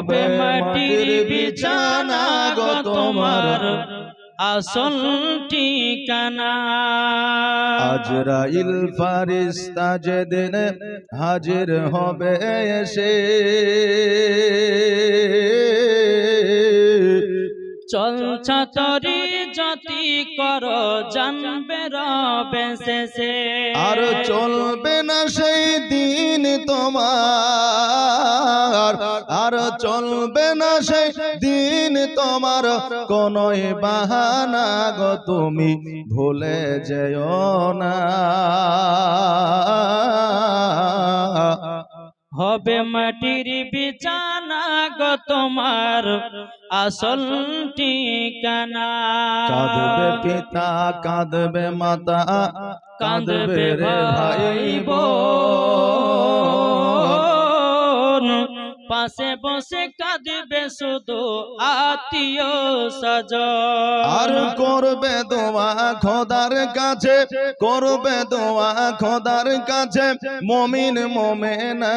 হবে মাটির বিছানা গো তোমার আসল ঠিকানা। আজরাইল ফারিস্তা যেদিন হাজির হবে এসে চলছ তরি যতি কর জানবে রবে শেষে। আর চলবে না সেই দিন তোমার। আর চলবে না সেই দিন তোমার। কোন বাহানা গো তুমি ভুলে যেও না। হবে মাটির বিছানা গো তোমার আসল ঠিকানা। কাঁদবে পিতা কাঁদবে মাতা কাঁদবে ভাই বোন। পাশে বসে কাঁদবে শুধু আত্মীয় সজ আর করবে দোয়া খোদার কাছে করবে দোয়া খোদার কাছে মমিন মোমেনা।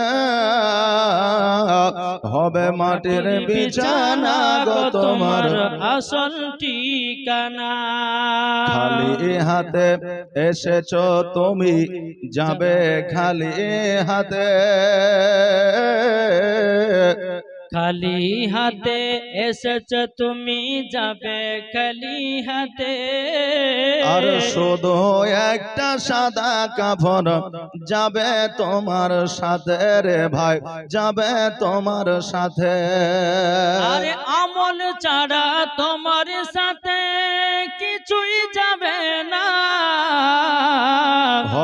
হবে মাটির বিছানা গো তোমার আসল ঠিকানা। খালি হাতে এসেছ তুমি যাবে খালি হাতে। খালি হাতে এসেছ তুমি যাবে খালি হাতে আর শুধু একটা সাদা কাফন যাবে তোমার সাথে রে ভাই যাবে তোমার সাথে আরে আমল ছাড়া তোমার সাথে কিছুই যাবে